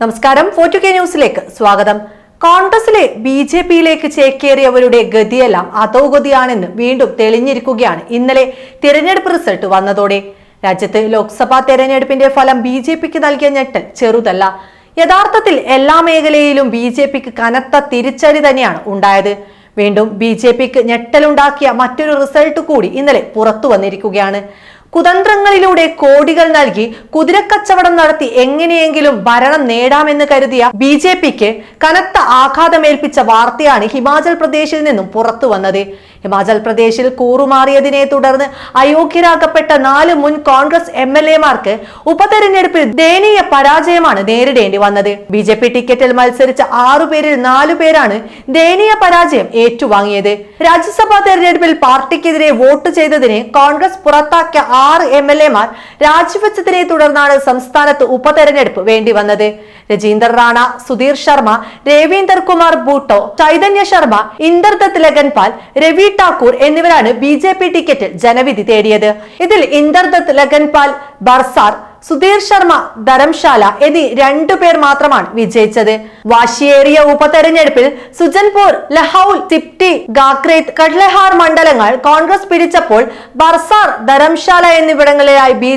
നമസ്കാരം. ഫോർട്ടു കെ ന്യൂസിലേക്ക് സ്വാഗതം. കോൺഗ്രസിലെ ബി ജെ പിയിലേക്ക് ചേക്കേറിയവരുടെ ഗതിയെല്ലാം അധോഗതിയാണെന്ന് വീണ്ടും തെളിഞ്ഞിരിക്കുകയാണ്. ഇന്നലെ തിരഞ്ഞെടുപ്പ് റിസൾട്ട് വന്നതോടെ രാജ്യത്ത് ലോക്സഭാ തെരഞ്ഞെടുപ്പിന്റെ ഫലം ബി ജെ പിക്ക് നൽകിയ ഞെട്ടൽ ചെറുതല്ല. യഥാർത്ഥത്തിൽ എല്ലാ മേഖലയിലും ബി ജെ പിക്ക് കനത്ത തിരിച്ചടി തന്നെയാണ് ഉണ്ടായത്. വീണ്ടും ബി ജെ പിക്ക് ഞെട്ടലുണ്ടാക്കിയ മറ്റൊരു റിസൾട്ട് കൂടി ഇന്നലെ പുറത്തു വന്നിരിക്കുകയാണ്. കുതന്ത്രങ്ങളിലൂടെ കോടികൾ നൽകി കുതിരക്കച്ചവടം നടത്തി എങ്ങനെയെങ്കിലും ഭരണം നേടാമെന്ന് കരുതിയ ബി ജെ പിക്ക് കനത്ത ആഘാതമേൽപ്പിച്ച വാർത്തയാണ് ഹിമാചൽ പ്രദേശിൽ നിന്നും പുറത്തു വന്നത്. ഹിമാചൽ പ്രദേശിൽ കൂറുമാറിയതിനെ തുടർന്ന് അയോഗ്യരാക്കപ്പെട്ട നാല് മുൻ കോൺഗ്രസ് എം എൽ എമാർക്ക് ഉപതെരഞ്ഞെടുപ്പിൽ ദയനീയ പരാജയമാണ് നേരിടേണ്ടി വന്നത്. ബി ജെ പി ടിക്കറ്റിൽ മത്സരിച്ച ആറുപേരിൽ നാലു പേരാണ് ദയനീയ പരാജയം ഏറ്റുവാങ്ങിയത്. രാജ്യസഭാ തെരഞ്ഞെടുപ്പിൽ പാർട്ടിക്കെതിരെ വോട്ട് ചെയ്തതിന് കോൺഗ്രസ് പുറത്താക്കിയ ആറ് എം എൽ എമാർ രാജിവെച്ചതിനെ തുടർന്നാണ് സംസ്ഥാനത്ത് ഉപതെരഞ്ഞെടുപ്പ് വേണ്ടി വന്നത്. രജീന്ദർ റാണ സുധീർ ശർമ്മ രവീന്ദർ കുമാർ ബൂട്ടോ ചൈതന്യ ശർമ്മ ഇന്ദർദത്ത് ലഗൻപാൽ രവി ഠാക്കൂർ എന്നിവരാണ് ബി ജെ പി ടിക്കറ്റിൽ ജനവിധി തേടിയത്. ഇതിൽ ഇന്ദർദത്ത് ലഗൻപാൽ ബർസാർ സുധീർ ശർമ്മ ധരംശാല എന്നീ രണ്ടു പേർ മാത്രമാണ് വിജയിച്ചത്. വാശിയേറിയ ഉപതെരഞ്ഞെടുപ്പിൽ സുജൻപൂർ ലഹൌൽ സിപ്റ്റി ഗാക്രേത്ത് കഡ്ലഹാർ മണ്ഡലങ്ങൾ കോൺഗ്രസ് പിടിച്ചപ്പോൾ ബർസാർ ധരംശാല എന്നിവിടങ്ങളിലായി ബി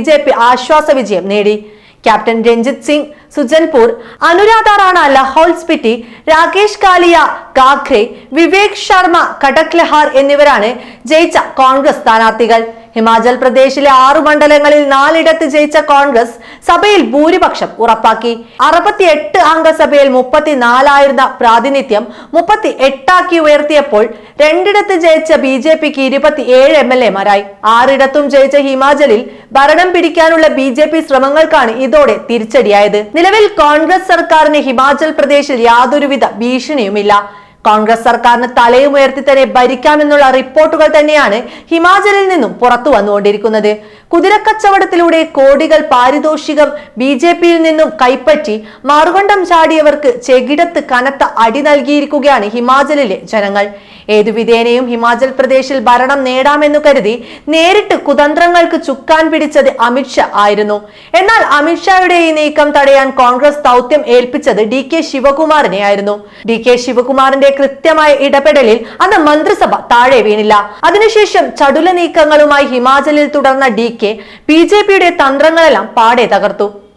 ആശ്വാസ വിജയം നേടി. ക്യാപ്റ്റൻ രഞ്ജിത് സിംഗ് സുജൻപൂർ അനുരാധ റാണ ലഹോൾ സ്പിറ്റി രാകേഷ് കാലിയ ഗാഖ്രെ വിവേക് ശർമ്മ കടക് ലഹാർ എന്നിവരാണ് ജയിച്ച കോൺഗ്രസ് സ്ഥാനാർത്ഥികൾ. ഹിമാചൽ പ്രദേശിലെ ആറു മണ്ഡലങ്ങളിൽ നാലിടത്ത് ജയിച്ച കോൺഗ്രസ് സഭയിൽ ഭൂരിപക്ഷം ഉറപ്പാക്കി. അറുപത്തിയെട്ട് അംഗസഭയിൽ മുപ്പത്തിനാലായിരുന്ന പ്രാതിനിധ്യം മുപ്പത്തി എട്ടാക്കി ഉയർത്തിയപ്പോൾ രണ്ടിടത്ത് ജയിച്ച ബി ജെ പിക്ക് ഇരുപത്തിയേഴ് എം എൽ എമാരായി. ആറിടത്തും ജയിച്ച ഹിമാചലിൽ ഭരണം പിടിക്കാനുള്ള ബി ജെ പി ശ്രമങ്ങൾക്കാണ് ഇതോടെ തിരിച്ചടിയായത്. നിലവിൽ കോൺഗ്രസ് സർക്കാരിന് ഹിമാചൽ പ്രദേശിൽ യാതൊരുവിധ ഭീഷണിയുമില്ല. കോൺഗ്രസ് സർക്കാരിന് തലയുമുയർത്തി തന്നെ ഭരിക്കാമെന്നുള്ള റിപ്പോർട്ടുകൾ തന്നെയാണ് ഹിമാചലിൽ നിന്നും പുറത്തു വന്നുകൊണ്ടിരിക്കുന്നത്. കുതിരക്കച്ചവടത്തിലൂടെ കോടികൾ പാരിതോഷികം ബി ജെ പിയിൽ നിന്നും കൈപ്പറ്റി മറുകണ്ഠം ചാടിയവർക്ക് ചെകിടത്ത് കനത്ത അടി നൽകിയിരിക്കുകയാണ് ഹിമാചലിലെ ജനങ്ങൾ. ഏതു വിധേനയും ഹിമാചൽ പ്രദേശിൽ ഭരണം നേടാമെന്നു കരുതി നേരിട്ട് കുതന്ത്രങ്ങൾക്ക് ചുക്കാൻ പിടിച്ചത് അമിത്ഷാ ആയിരുന്നു. എന്നാൽ അമിത്ഷായുടെ ഈ നീക്കം തടയാൻ കോൺഗ്രസ് ദൗത്യം ഏൽപ്പിച്ചത് ഡി കെ ശിവകുമാറിനെ ആയിരുന്നു ഡി കെ ശിവകുമാറിന്റെ കൃത്യമായ ഇടപെടലിൽ അന്ന് മന്ത്രിസഭ താഴെ വീണില്ല. അതിനുശേഷം ചടുല നീക്കങ്ങളുമായി ഹിമാചലിൽ തുടർന്ന ഡി കെ ബി ജെ പിയുടെ തന്ത്രങ്ങളെല്ലാം പാടെ തകർത്തു.